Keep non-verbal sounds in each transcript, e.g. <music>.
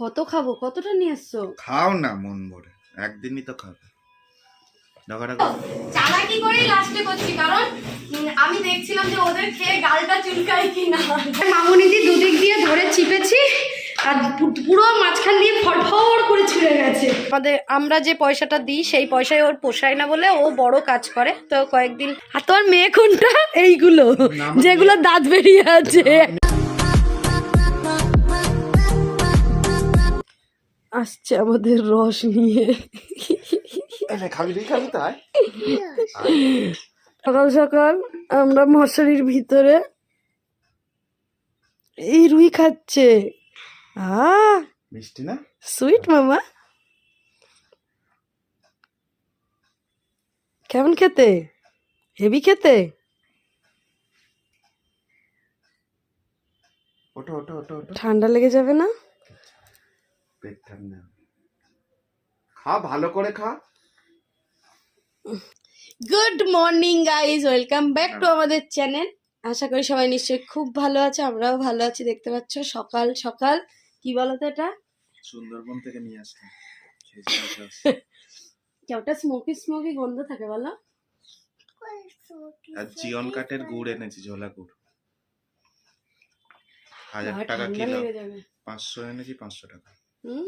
কত খাব? কতটা নিয়ে এসছো খাও না মন ভরে। একদিনই তো খাবে। চালাকি করেই লাস্টে করছি কারণ আমি দেখছিলাম যে ওদের খেয়ে গালটা চুলকায় কিনা। মামুনিদি দুদিক দিয়ে ধরে চিপেছি আর পুরো মাঝখান দিয়ে ফড়ফড় করে ছিঁড়ে গেছে। আমাদের আমরা যে পয়সাটা দিই সেই পয়সায় ওর পোষায় না বলে ও বড় কাজ করে। তো কয়েকদিন আর তোর মেয়ে কোনটা? এইগুলো যেগুলো দাঁত বেরিয়ে আছে। আসছে আমাদের রস নিয়ে। সকাল সকাল আমরা মশারির ভিতরে এই রুই খাচ্ছে। মিষ্টি না? সুইট মামা। কেমন খেতে? হেভি খেতে? ঠান্ডা লেগে যাবে না? পেট ঠান্ডা খা ভালো করে খা। Good morning guys welcome back to আমাদের চ্যানেল আশা করি সবাই নিশ্চয়ই খুব ভালো আছে আমরাও ভালো আছি দেখতে পাচ্ছ সকাল সকাল। কি বলো তো এটা? সুন্দরবন থেকে নিয়ে আসলাম। কেউটা স্মোকি স্মোকি গন্ধ থাকে বলো? আর জিয়ন কাঠের গুড় এনেছি ঝোলা গুড়। হাজার টাকা কিলো। পাঁচশো এনেছি পাঁচশো টাকা। হুম?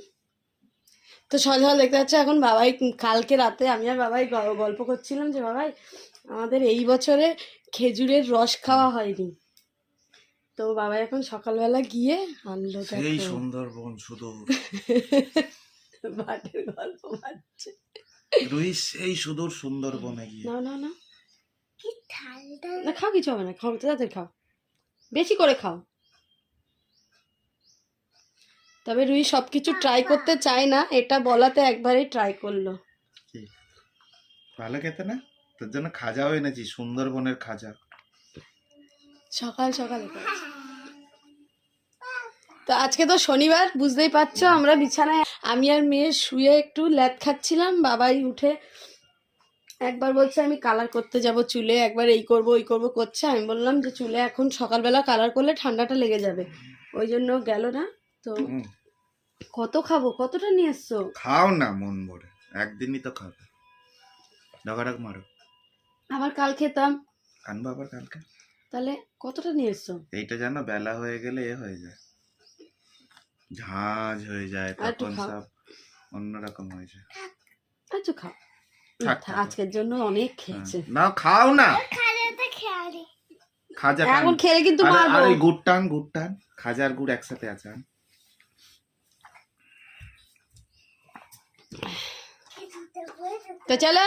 তো সকাল দেখতে পাচ্ছ এখন বাবাই কালকে রাতে আমি আর বাবাই গ- গল্প করছিলাম যে বাবাই আমাদের এই বছরে খেজুরের রস খাওয়া হয়নি। তো বাবাই এখন সকালবেলা গিয়ে আনলো সেই সুন্দরবন শুধু। <laughs> বাটের গল্প পাচ্ছে রুই সেই সুদূর সুন্দরবনে গিয়ে। না না না না খাও কিছু হবে না খাও তাড়াতাড়ি খাও। বেশি করে খাও। তবে রুই সব কিছু ট্রাই করতে চায় না এটা বলাতে একবারই ট্রাই করল। ভালো খেতে না? তোর জন্য খাজাও এনেছি সুন্দরবনের খাজা। সকাল সকাল। তো আজকে তো শনিবার বুঝতেই পারছ আমরা বিছানায় আমি আর মেয়ে শুয়ে একটু ল্যাদ খাচ্ছিলাম বাবাই উঠে একবার বলছে আমি কালার করতে যাব চুলে একবার এই করব ওই করব করছে। আমি বললাম যে চুলে এখন সকালবেলা কালার করলে ঠান্ডাটা লেগে যাবে। ওই জন্য গেল না। তো কত খাব? কতটা নিয়ে এসছো? খাও না মন ভরে। একদিনই তো খাবে। ঝগড়া মারো। আবার কাল খেতাম। আনব আবার কালকে। তাহলে কতটা নিয়ে এসছো? এইটা জানো বেলা হয়ে গেলে এ হয়ে যায়। ঝাঁঝ হয়ে যায় তখন। সব অন্যরকম হয়ে যায়। আচ্ছা খাও। আজকের জন্য অনেক হ্যাঁ। খেয়েছে না খাও না। খাজা। এখন খেলে কিন্তু মারবো। আরে গুড় টান গুড় টান। খাজার গুড় একসাথে আছে তো চলো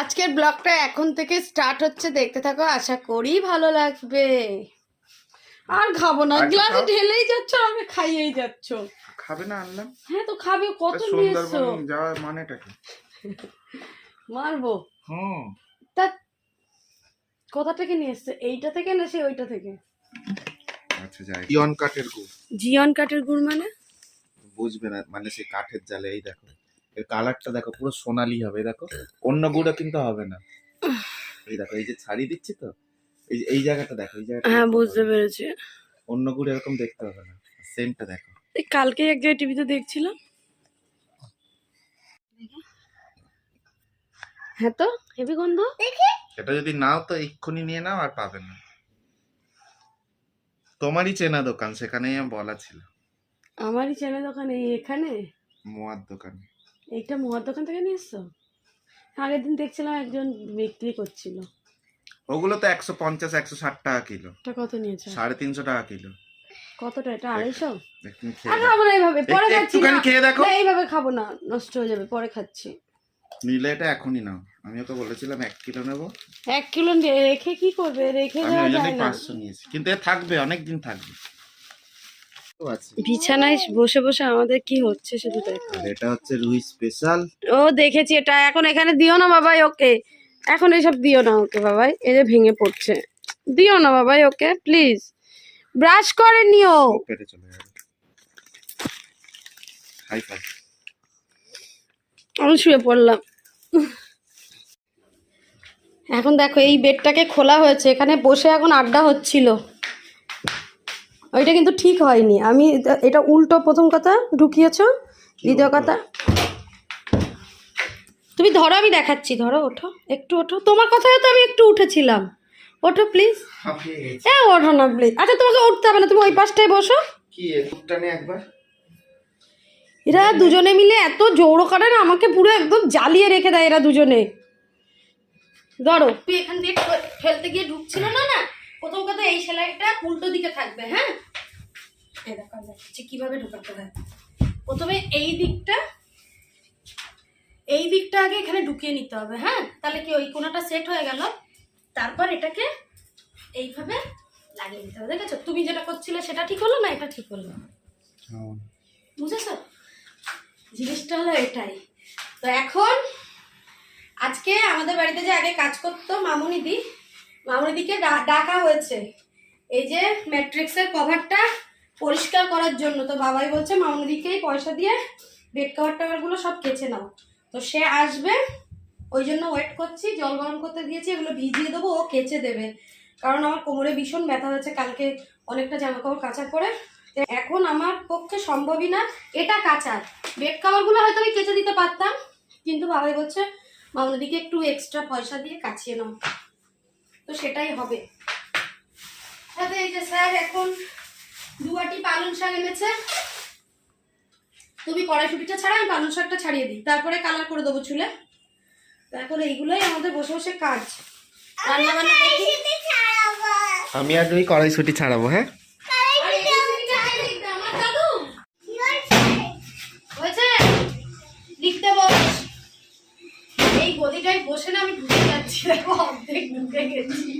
আজকের ব্লগটা এখন থেকে স্টার্ট হচ্ছে। দেখতে থাকো আশা করি ভালো লাগবে। আর খাব না গ্লাসে ঢেলেই যাচ্ছ আমি খাইয়েই যাচ্ছ। খাবে না আনলাম। হ্যাঁ তো খাবে কত তা নিয়ে এসছো সুন্দরবন যাওয়ার মানেটা কি মারবো? হুম। তা কোথা থেকে নিয়ে এসছে? এইটা থেকে না সে ওইটা থেকে? আচ্ছা যাই। ইয়ন কাঠের গুড়। জিয়ন কাঠের গুড় মানে? বুঝবে না মানে সেই কাঠের জালে এই দেখো। এর কালারটা দেখো পুরো সোনালি হবে দেখো। অন্য গুঁড়ো কিন্তু হবে না। এই দেখো এই যে ছাড়িয়ে দিচ্ছি তো এই এই জায়গাটা দেখো এই জায়গাটা হ্যাঁ বুঝতে পেরেছি। অন্য গুঁড়ো এরকম দেখতে হবে না সেন্টটা দেখো। এই কালকে এক জায়গায় টিভিতে দেখছিলাম। হ্যাঁ তো হেভি গন্ধ? এটা যদি নাও তো এক্ষুনি নিয়ে নাও আর পাবে না। তোমারই চেনা দোকান সেখানেই আমার বলা ছিল। আমারই চেনা দোকান এই এখানে? মোয়ার দোকানে। এইটা মোয়ার দোকান থেকে নিয়ে এসছো? আগের দিন দেখছিলাম একজন বিক্রি করছিল। ওগুলো তো একশো পঞ্চাশ একশো ষাট টাকা কিলো। এটা কত নিয়েছে? সাড়ে তিনশো টাকা কিলো। কতটা এটা? আড়াইশো। খাব না এইভাবে পরে খাচ্ছি না। খেয়ে দেখো। এইভাবে খাব না নষ্ট হয়ে যাবে পরে খাচ্ছি। নিলে এটা এখনই নাও। আমি ওকে বলেছিলাম এক কিলো নেব। এক কিলো রেখে কি করবে? রেখে ওই যায় না। পাঁচশো নিয়েছি। কিন্তু এ থাকবে অনেক দিন থাকবে। তো। বিছানায় বসে বসে আমাদের কি হচ্ছে শুধু দেখ। এটা হচ্ছে রুই স্পেশাল ও দেখেছি এটা এখন এখানে দিও না বাবাই ওকে। এখন এসব দিও না ওকে বাবাই এই যে ভেঙে পড়ছে। দিও না বাবাই ওকে প্লিজ ব্রাশ করে নিও। পেটে চলে যাবে হাই ফাই আমি শুয়ে পড়লাম। এখন দেখো এই বেডটাকে খোলা হয়েছে এখানে বসে এখন আড্ডা হচ্ছিল। ওইটা কিন্তু ঠিক হয়নি। আমি এটা- এটা উল্টো প্রথম কথা ঢুকিয়েছ দ্বিতীয় কথা। তুমি ধরো আমি দেখাচ্ছি। ধরো ওঠো একটু ওঠো। তোমার কথায় তো আমি একটু উঠেছিলাম। ওঠো প্লিজ হ্যাঁ ওঠো না প্লিজ আচ্ছা তোমাকে উঠতে হবে না তুমি ওই পাশটায় বসো। কি একবার। এরা দুজনে মিলে এত জৌড়ো করে না আমাকে পুরো একদম জ্বালিয়ে রেখে দেয় এরা দুজনে। ধরো। তুই এখান দিয়ে ফেলতে গিয়ে ঢুকছিল না না? প্রথম কথা এই সেলাইটা উল্টো দিকে থাকবে হ্যাঁ? এই দেখো আমি দেখাচ্ছি কীভাবে ঢোকাতে হয়। প্রথমে এই দিকটা এই দিকটা আগে এখানে ঢুকিয়ে নিতে হবে হ্যাঁ? তাহলে কি ওই কোনাটা সেট হয়ে গেল? তারপর এটাকে এইভাবে লাগিয়ে নিতে হবে দেখেছ? তুমি যেটা করছিলে সেটা ঠিক হলো না এটা ঠিক হলো? বুঝেছ? জিনিসটা হলো এটাই। তো এখন আজকে আমাদের বাড়িতে যে আগে কাজ করতো মামুনিদি মামুনিদিকে ডাকা হয়েছে। এই যে ম্যাট্রিক্সের কভারটা পরিষ্কার করার জন্য। তো বাবাই বলছে মামুনিদিকেই পয়সা দিয়ে বেড কভার টাভারগুলো সব কেচে নাও। তো সে আসবে, ওই জন্য ওয়েট করছি, জল গরম করতে দিয়েছি, এগুলো ভিজিয়ে দেবো, ও কেচে দেবে। কারণ আমার কোমরে ভীষণ ব্যথা হয়েছে, কালকে অনেকটা জামা কাপড় কাচা করে তো এখন আমার পক্ষে সম্ভবই না, এটা কাচার বেড কাভারগুলো হয়তো আমি কেচে দিতে পারতাম, কিন্তু বাবাই বলছে মামলাদিকে একটু এক্সট্রা পয়সা দিয়ে কাচিয়ে নাও। তো সেটাই হবে। তবে এই যে স্যার এখন দুবাটি পালং শাক এনেছে। তুমি কড়াইশুটিটা ছাড়া আমি পালং শাকটা ছাড়িয়ে দিই। তারপরে কালার করে দেবো চুলে। তারপরে এইগুলোই আমাদের বসে বসে কাজ। রান্না বান্না দেখি আমি আর ওই কড়াইশুটি ছাড়াবো হ্যাঁ? এই গদিটায় বসে না আমি ঢুকে যাচ্ছি দেখো অর্ধেক ঢুকে গেছি।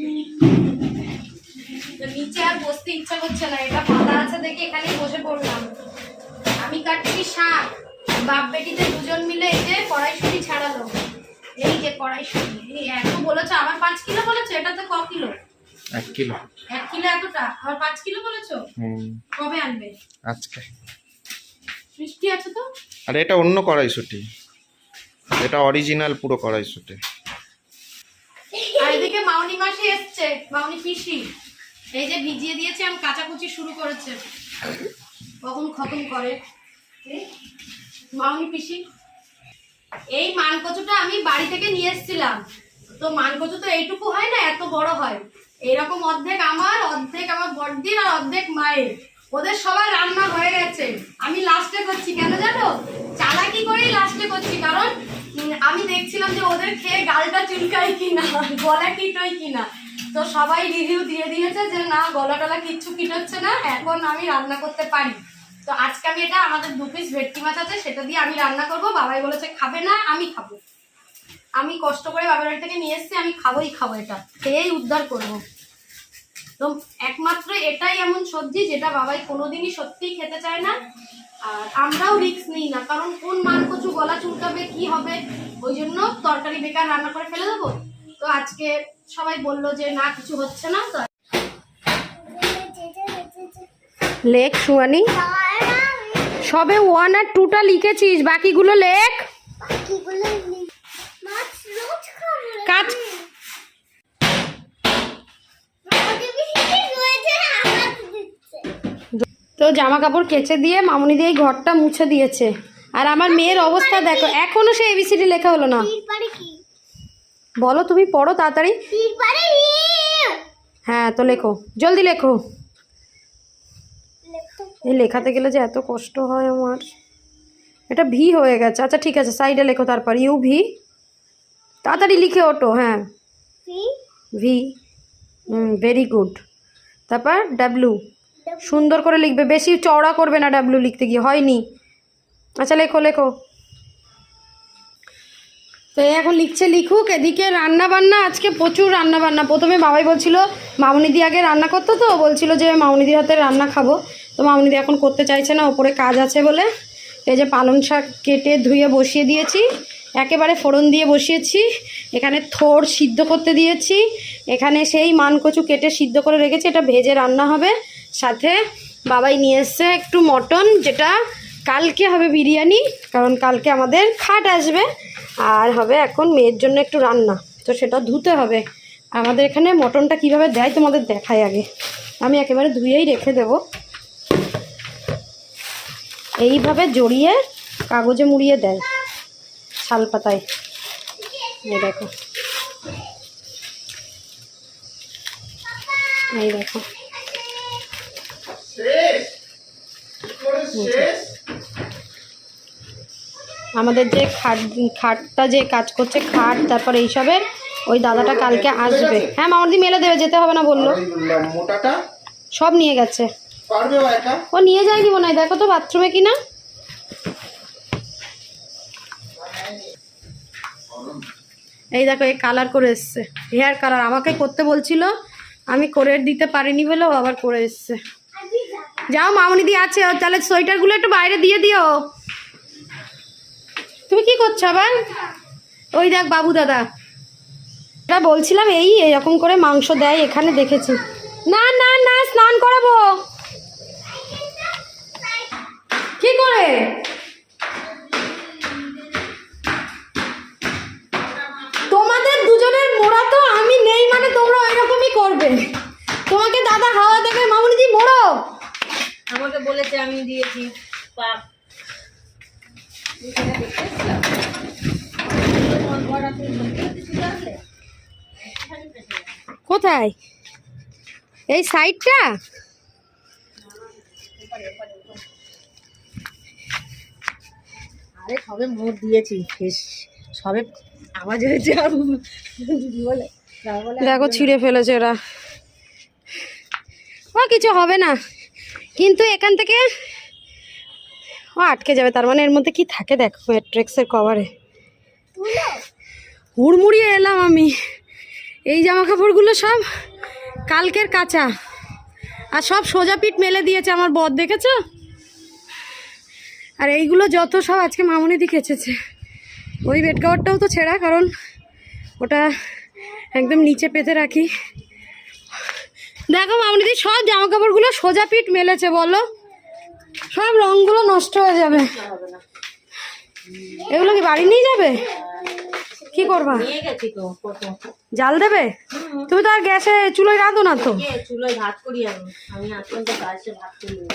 নিচে আর বসতে ইচ্ছা করছে না এটা পাতা আছে দেখে এখানেই বসে পড়লাম। আমি কাটছি শাক বাপ বেটিতে দুজন মিলে এই যে কড়াইশুটি ছাড়ালো। এই যে কড়াইশুটি এত বলেছ আবার পাঁচ কিলো বলেছ? এটা তো ক কিলো? এক কিলো। এক কিলো এতটা? আবার পাঁচ কিলো বলেছ? কবে আনবে? আজকে। মিষ্টি আছে তো? আর এটা অন্য কড়াইশুটি। এটা অরিজিনাল পুরো কড়াইশুটি। আর এদিকে মাউনি মাসি এসছে। মাউনি পিসি। এই যে ভিজিয়ে দিয়েছে আমি কাচাকুচি শুরু করেছে। কখন খতম করে? মাউনি পিসি। এই মানকচুটা আমি বাড়ি থেকে নিয়ে এসেছিলাম। তো মানকচু তো এইটুকু হয় না, এত বড় হয়। এরকম অর্ধেক আমার অর্ধেক আমার বড়দিন আর অর্ধেক মায়ের। ওদের সবার রান্না হয়ে গেছে। আমি লাস্টে করছি, কেন জানো? চালাকি করেই লাস্টে করছি, কারণ আমি দেখছিলাম যে ওদের খেয়ে গালটা চুলকায় কিনা, গলা কিটোয় কিনা। তো সবাই রিভিউ দিয়ে দিয়েছে যে না, গলা টলা কিচ্ছু কিটোচ্ছে না, এখন আমি রান্না করতে পারি। তো আজকে আমি এটা আমাদের দু পিস ভেটকি মাছ আছে, সেটা দিয়ে আমি রান্না করব। বাবাই বলেছে, খাবে না, আমি খাব। আমি কষ্ট করে বাবার বাড়ি থেকে নিয়ে এসেছি, আমি খাবোই খাব এটা। খেয়েই উদ্ধার করব। তো একমাত্র এটাই এমন সবজি যেটা বাবাই কোনোদিনই সত্যিই খেতে চায় না। আর আমরাও রিস্ক নিই না কারণ কোন মান কচু গলা চুলকাবে কি হবে ওই জন্য তরকারি বেকার রান্না করে ফেলে দেবো। তো আজকে সবাই বলল যে না কিছু হচ্ছে না তো লেখ সুয়ানি সবে ওয়ান আর টুটা লিখেছিস বাকিগুলো লেখ। কাজ তো জামা কাপড় কেচে দিয়ে মামুনি দিয়ে ঘরটা মুছে দিয়েছে। আর আমার মেয়ের অবস্থা দেখো এখনও সে এবিসিডি লেখা হলো না। বলো তুমি পড়ো তাড়াতাড়ি। হ্যাঁ তো লেখো জলদি লেখো। এই লেখাতে গেলে যে এত কষ্ট হয় আমার। এটা ভি হয়ে গেছে। আচ্ছা ঠিক আছে সাইডে লেখো তারপর ইউ ভি। তাড়াতাড়ি লিখে ওটো হ্যাঁ। ভি? হুম ভেরি গুড তারপর ডাব্লু সুন্দর করে লিখবে। বেশি চওড়া করবে না ডাব্লু লিখতে গিয়ে, হয়নি। আচ্ছা লেখো লেখো। তো এখন লিখছে, লিখুক, এদিকে রান্না বান্না আজকে প্রচুর রান্না বান্না প্রথমে বাবাই বলছিল মামুনিদি আগে রান্না করতো তো? বলছিল যে মামুনিদির হাতে রান্না খাব। তো মামুনিদি এখন করতে চাইছে না, ওপরে কাজ আছে বলে। এই যে পালং শাক কেটে ধুয়ে বসিয়ে দিয়েছি। একেবারে ফোড়ন দিয়ে বসিয়েছি। এখানে থোর সিদ্ধ করতে দিয়েছি। এখানে সেই মানকচু কেটে সিদ্ধ করে রেখেছি। এটা ভেজে রান্না হবে। সাথে বাবাই নিয়ে এসছে একটু মটন, যেটা কালকে হবে বিরিয়ানি, কারণ কালকে আমাদের খাট আসবে, আর হবে এখন মেয়ের জন্য একটু রান্না। তো সেটা ধুতে হবে। আমাদের এখানে মটনটা কীভাবে দেয় তোমাদের দেখাই আগে। আমি একেবারে ধুয়েই রেখে দেবো। এইভাবে জড়িয়ে কাগজে মুড়িয়ে দেয় শাল পাতায়। এই দেখো। এই দেখো। আমাদের যে খাট খাটটা যে কাজ করছে খাট তারপর এইসবের ওই দাদাটা কালকে আসবে। হ্যাঁ মামাদি মেলে দেবে যেতে হবে না বলল। মোটাটা? সব নিয়ে গেছে। পারবে ও নিয়ে যায়নি মনে হয় দেখো তো বাথরুমে কিনা। এই দেখো এই কালার করে এসছে। হেয়ার কালার আমাকে করতে বলছিল আমি করে দিতে পারিনি বলে ও আবার করে এসছে। যাও, মামনি দি আছে। তাহলে সোয়েটারগুলো একটু বাইরে দিয়ে দিও। তুমি কি করছ আবার? ওই দেখ বাবু দাদা। এটা বলছিলাম এই এরকম করে মাংস দেয়, এখানে দেখেছি। না না না, স্নান করাবো। কি করে তোমাদের দুজনের মোড়া তো আমি নেই মানে তোমরা ওইরকমই করবে তোমাকে দাদা হাওয়া দেবে মামুনিদি মোড়ো আমাকে বলেছে আমি দিয়েছি পাক কোথায়? এই সাইডটা? আরে সবে মোট দিয়েছি। সবে আওয়াজ হয়েছে আর বলে? দেখো ছিঁড়ে ফেলেছে ওরা ও কিছু হবে না। কিন্তু এখান থেকে ও আটকে যাবে। তার মানে এর মধ্যে কি থাকে দেখো ম্যাট্রিক্সের কভারে হুড়মুড়িয়ে এলাম আমি। এই জামা কাপড়গুলো সব কালকের কাঁচা। আর সব সোজা পিঠ মেলে দিয়েছে আমার বদ দেখেছ? আর এইগুলো যত সব আজকে মামুনিদি খেচেছে ওই বেড কাভারটাও তো ছেঁড়া, কারণ ওটা একদম নিচে পেতে রাখি। দেখো মামনিদি সব জামা কাপড়গুলো সোজা পিঠ মেলেছে, বলো। সব রঙগুলো নষ্ট হয়ে যাবে। এগুলো কি বাড়ি নিয়ে যাবে? কি করবা? জাল দেবে? তুমি তো আর গ্যাসে চুলোয় রাঁধো না তো। চুলোয় ভাত করি আমি। আমি তো গাছে ভাত করি। না।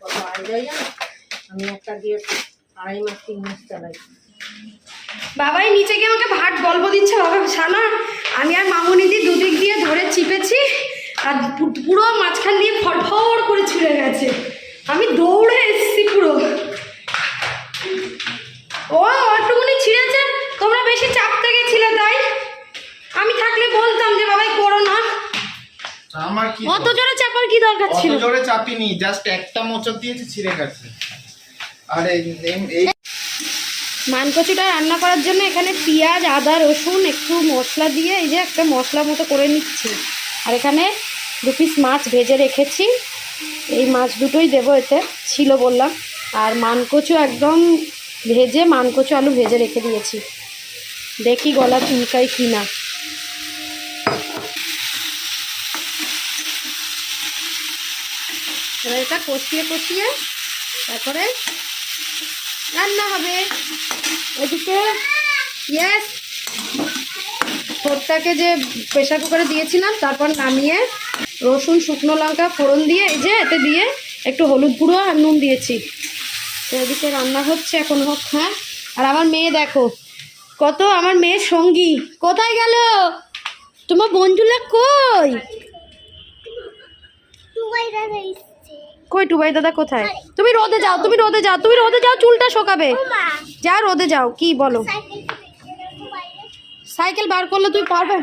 কত আইডিয়া জানো? আমি একটা দিয়ে আড়াই মাস তিন মাস চালাই। বাবাই নিচে গিয়ে আমাকে ভাট গল্প দিচ্ছে। বাবা সানা আমি আর মামুনিদি দুদিক দিয়ে ধরে চিপেছি আর পুরো মাঝখান দিয়ে ফটফট করে ছিঁড়ে গেছে। আমি দৌড়ে এসেছি পুরো। ও একটুকুনি ছিঁড়েছে। তোমরা বেশি চাপতে গেছিলে তাই। আমি থাকলে বলতাম যে বাবাই করো না। আমার কি অত জোরে চাপার কি দরকার ছিল অত ছিল? জোরে চাপিনি জাস্ট একটা মোচড় দিয়েছি ছিঁড়ে গেছে। আর এই মানকচুটা রান্না করার জন্য এখানে পেঁয়াজ আদা রসুন একটু মশলা দিয়ে এই যে একটা মশলা মতো করে নিচ্ছি। আর এখানে দু পিস মাছ ভেজে রেখেছি। এই মাছ দুটোই দেবো এতে, ছিল বললাম। আর মানকচু একদম ভেজে, মানকচু আলু ভেজে রেখে দিয়েছি। দেখি গলা চুলকাই কি না। এটা কষিয়ে কষিয়ে তারপরে রান্না হবে। ওদিকে ইয়েস ছোটটাকে যে প্রেশার কুকারে দিয়েছিলাম, তারপর নামিয়ে রসুন শুকনো লঙ্কা ফোড়ন দিয়ে এই যে এতে দিয়ে একটু হলুদ গুঁড়ো আর নুন দিয়েছি। এদিকে রান্না হচ্ছে এখন হোক হ্যাঁ। আর আমার মেয়ে দেখো কত আমার মেয়ের সঙ্গী। কোথায় গেল? তোমার বন্ধুরা কই? কই টুবাই দাদা কোথায়? তুমি রোদে যাও তুমি রোদে যাও তুমি রোদে যাও চুলটা শোকাবে। যা রোদে যাও কি বলো? সাইকেল বার করলে তুই পারবে?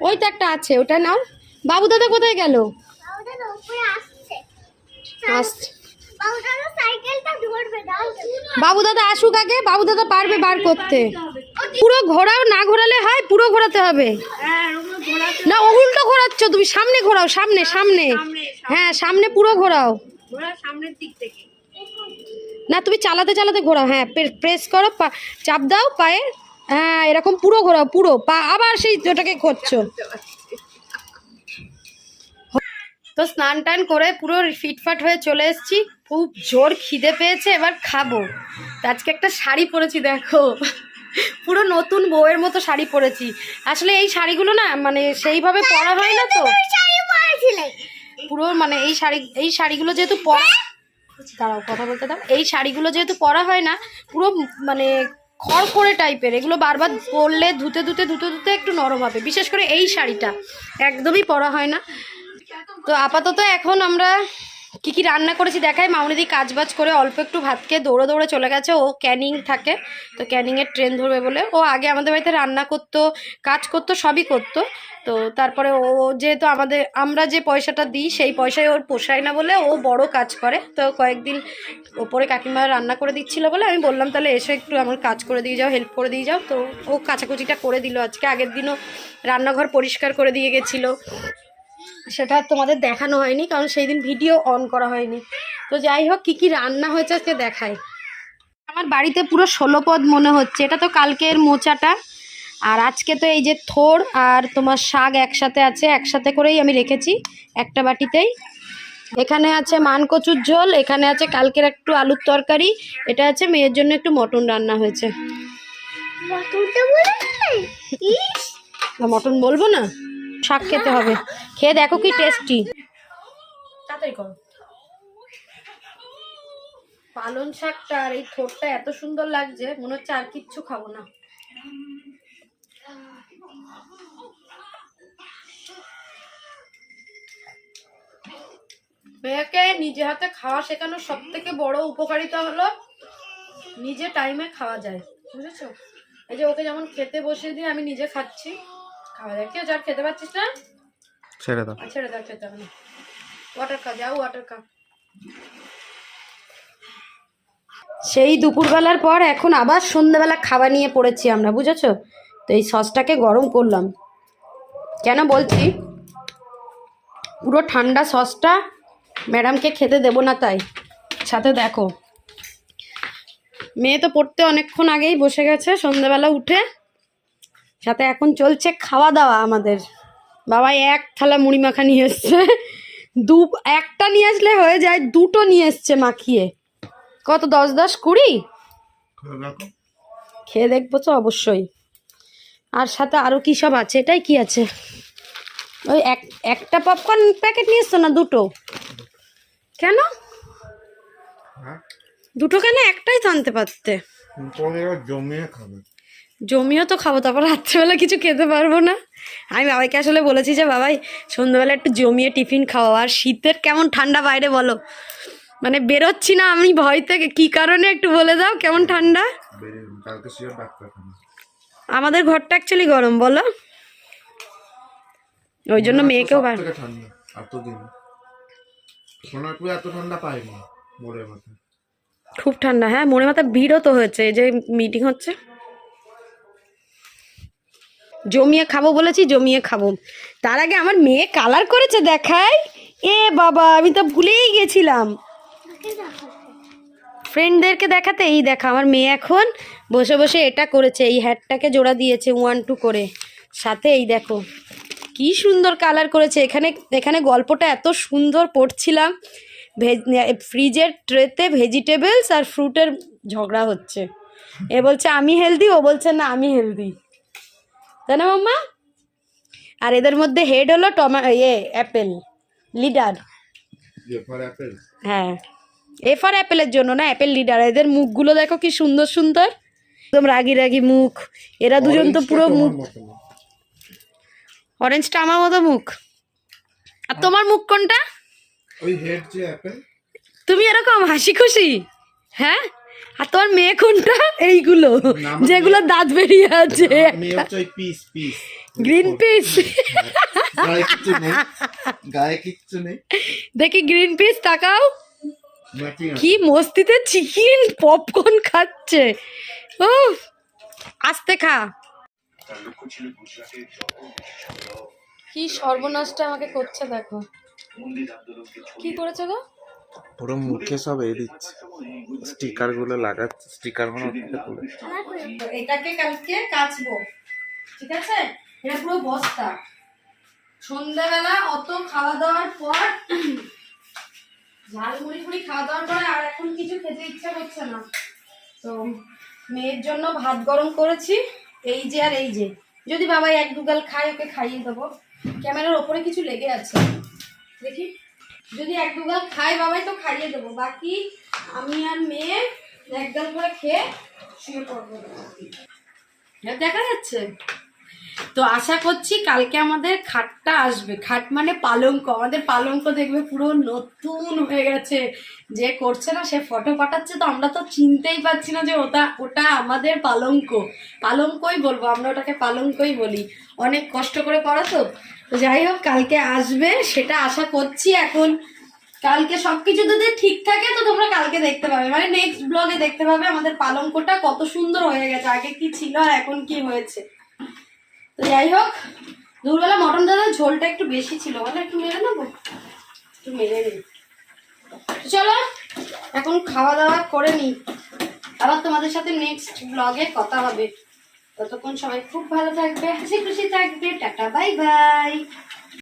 ওই তো একটা আছে ওটা নাও। বাবু দাদা কোথায় গেল? বাবু দাদা আসুক আগে বাবু দাদা পারবে বার করতে। পুরো ঘোরাও না ঘোরালে হয় পুরো ঘোরাতে হবে। না উল্টো ঘোরাচ্ছ তুমি সামনে ঘোরাও সামনে সামনে। হ্যাঁ সামনে পুরো ঘোরাও। সামনের দিক থেকে। না তুমি চালাতে চালাতে ঘোরাও হ্যাঁ প্রেস করো পা- চাপ দাও পায়ে। হ্যাঁ এরকম পুরো ঘোরাও পুরো। পা, আবার সেই ওটাকে করছ। তো স্নান টান করে পুরো ফিটফাট হয়ে চলে এসেছি। খুব জোর খিদে পেয়েছে, এবার খাব। আজকে একটা শাড়ি পরেছি, দেখো। পুরো নতুন বউয়ের মতো শাড়ি পরেছি। আসলে এই শাড়িগুলো না মানে সেইভাবে পরা হয় না তো। পুরো মানে এই শাড়ি, এই শাড়িগুলো যেহেতু পরা দাঁড়াও, কথা বলতে দাও। এই শাড়িগুলো যেহেতু পরা হয় না, পুরো মানে খড়খড়ে টাইপের এগুলো বারবার পরলে ধুতে ধুতে ধুতে ধুতে একটু নরম হবে। বিশেষ করে এই শাড়িটা। একদমই পরা হয় না। তো আপাতত এখন আমরা কি কি রান্না করেছি দেখাই? মামনিদি কাজ বাজ করে অল্প একটু ভাত খেয়ে দৌড়ে দৌড়ে চলে গেছে। ও ক্যানিং থাকে, তো ক্যানিংয়ের ট্রেন ধরবে বলে। ও আগে আমাদের বাড়িতে রান্না করতো, কাজ করতো, সবই করতো। তো তারপরে ও যেহেতু আমাদের, আমরা যে পয়সাটা দিই, সেই পয়সায় ওর পোষায় না বলে ও বড় কাজ করে। তো কয়েকদিন ওপরে কাকিমা রান্না করে দিচ্ছিল বলে আমি বললাম, তাহলে এসে একটু আমার কাজ করে দিয়ে যাও হেল্প করে দিয়ে যাও। তো ও কাচাকুচিটা করে দিল। আজকে আগের দিনও রান্নাঘর পরিষ্কার করে দিয়ে গেছিল। সেটা তোমাদের দেখানো হয়নি কারণ সেই দিন ভিডিও অন করা হয়নি। তো যাই হোক কী কী রান্না হয়েছে আজকে দেখাই। আমার বাড়িতে পুরো ষোলো পদ মনে হচ্ছে এটা তো কালকের মোচাটা। আর আজকে তো এই যে থোর আর তোমার শাক একসাথে আছে একসাথে করেই আমি রেখেছি একটা বাটিতেই। এখানে আছে মান কচুর ঝোল এখানে আছে কালকের একটু আলুর তরকারি এটা আছে মেয়ের জন্য একটু মটন রান্না হয়েছে। না, মটন বলব না? শাক খেতে হবে। খেয়ে দেখো কি টেস্টি পালন শাকটা আর এই থোরটা এত সুন্দর লাগছে, মনে হচ্ছে আর কিচ্ছু খাব না। মেয়েকে নিজে হাতে খাওয়া শেখানোর সব থেকে বড় উপকারিতা হলো নিজে টাইমে খাওয়া যায়, বুঝেছ? এই যে ওকে যেমন খেতে বসিয়ে দিয়ে আমি নিজে খাচ্ছি। খাওয়া যায়। কেউ যার খেতে পাচ্ছিস না? ছেড়ে দাও। ছেড়ে দাও খেতে হবে না। ওয়াটার খা যাও ওয়াটার খা সেই দুপুরবেলার পর এখন আবার সন্ধ্যাবেলা খাবার নিয়ে পড়েছি আমরা বুঝেছ? তো এই সসটাকে গরম করলাম। কেন বলছি? পুরো ঠান্ডা সসটা ম্যাডামকে খেতে দেবো না তাই। সাথে দেখো। মেয়ে তো পড়তে অনেকক্ষণ আগেই বসে গেছে সন্ধ্যাবেলা উঠে সাথে এখন চলছে খাওয়া দাওয়া আমাদের। বাবা এক থালা মুড়ি মাখা নিয়ে এসছে। দু একটা নিয়ে আসলে হয়ে যায় দুটো নিয়ে এসছে মাখিয়ে। কত দশ দশ কুড়ি? খেয়ে দেখব তো অবশ্যই। আর সাথে আরও কী সব আছে? এটাই কি আছে? ওই এক একটা পপকর্ন প্যাকেট নিয়ে এসছো না দুটো? কেন? হ্যাঁ? দুটো কেন? একটাই তো আনতে পারতে। জমিয়ে খাবে। জমিও তো খাব তারপর রাত্রেবেলা কিছু খেতে পারব না। আমি বাবাইকে আসলে বলেছি যে বাবাই সন্ধ্যাবেলা একটু জমিয়ে টিফিন খাওয়া আর শীতের কেমন ঠান্ডা বাইরে বলো। মানে বেরোচ্ছি না আমি ভয় থেকে কী কারণে একটু বলে দাও কেমন ঠান্ডা? আমাদের ঘরটা অ্যাকচুয়ালি গরম বলো। ওই জন্য মেয়েকেও বার খুব ঠান্ডা হ্যাঁ মনে মাথা ভিড়ও তো হয়েছে এই যে মিটিং হচ্ছে। জমিয়ে খাব বলেছি, জমিয়ে খাব। তার আগে আমার মেয়ে কালার করেছে দেখায় এ বাবা, আমি তো ভুলেই গেছিলাম। ফ্রেন্ডদেরকে দেখাতে এই দেখা, আমার মেয়ে এখন বসে বসে এটা করেছে, এই হ্যাটটাকে জোড়া দিয়েছে ওয়ান টু করে। সাথে এই দেখো, কি সুন্দর কালার করেছে। এখানে এখানে গল্পটা এত সুন্দর পড়ছিলাম। ভেজ ফ্রিজের ট্রেতে ভেজিটেবলস আর ফ্রুটের ঝগড়া হচ্ছে। এ বলছে, আমি হেলদি ও বলছে, না, আমি হেলদি তাই না মাম্মা? আর এদের মধ্যে হেড হলো টমা ইয়ে অ্যাপেল লিডার হ্যাঁ। এ ফর অ্যাপেলের জন্য না অ্যাপেল লিডার এদের মুখগুলো দেখো কি সুন্দর সুন্দর। একদম রাগি রাগি মুখ। এরা দুজন তো পুরো মুখ। অরেঞ্জটা আমার মতো মুখ। আর তোমার মুখ কোনটা? তুমি এরকম হাসি খুশি? হ্যাঁ? আর তোমার মেয়ে কোনটা? এইগুলো যেগুলো দাঁত বেরিয়ে আছে। মেয়ে হচ্ছে ওই পিস পিস। গ্রিন পিস গায়ে কিচ্ছু নেই। দেখি গ্রিন পিস তাকাও। কি মস্তিতে চিকেন পপকর্ন খাচ্ছে। ও আস্তে খা। কি সর্বনাশটা আমাকে করছে দেখো। কি করেছে গো? পুরো মুখে সব এ দিচ্ছে। স্টিকারগুলো লাগাচ্ছে স্টিকারগুলো এটাকে কালকে কাচবো ঠিক আছে? এটা পুরো বস্তা। সন্ধ্যাবেলা অত খাওয়া দাওয়ার পর ঝালমুড়ি ফুড়ি খাওয়া দাওয়ার পরে আর এখন কিছু খেতে ইচ্ছা করছে না। তো মেয়ের জন্য ভাত গরম করেছি এই যে আর এই যে। যদি বাবা এক দুগাল খায় ওকে খাইয়ে দেবো। ক্যামেরার ওপরে কিছু লেগে আছে। দেখি। যদি এক দুগাল খাই বাবাই তো খাইয়ে দেবো। বাকি আমি আর মেয়ে এক গাল করে খেয়ে শুয়ে পড়ব। দেখা যাচ্ছে। তো আশা করছি কালকে আমাদের খাটটা আসবে। খাট মানে পালঙ্ক। আমাদের পালঙ্ক দেখবে পুরো নতুন হয়ে গেছে। যে করছে না, সে ফটো পাঠাচ্ছে তো আমরা তো চিনতেই পারছি না যে ওটা ওটা আমাদের পালঙ্ক। পালঙ্কই বলব, আমরা ওটাকে পালঙ্কই বলি। অনেক কষ্ট করে করা তো তো যাই হোক, কালকে আসবে, সেটা আশা করছি এখন। কালকে সবকিছু যদি ঠিক থাকে, তো তোমরা কালকে দেখতে পাবে। মানে নেক্সট ব্লগে দেখতে পাবে আমাদের পালঙ্কটা কত সুন্দর হয়ে গেছে, আগে কি ছিল আর এখন কি হয়েছে। তো যাই হোক, দুপুরবেলা মটন দাদার ঝোলটা একটু বেশি ছিল মানে একটু মেরে নেব? একটু মেরে নিই। চলো, এখন খাওয়া দাওয়া করে নিই। আবার তোমাদের সাথে নেক্সট ব্লগে কথা হবে। ততক্ষণ সবাই খুব ভালো থাকবে হাসি খুশি থাকবে টাটা বাই বাই।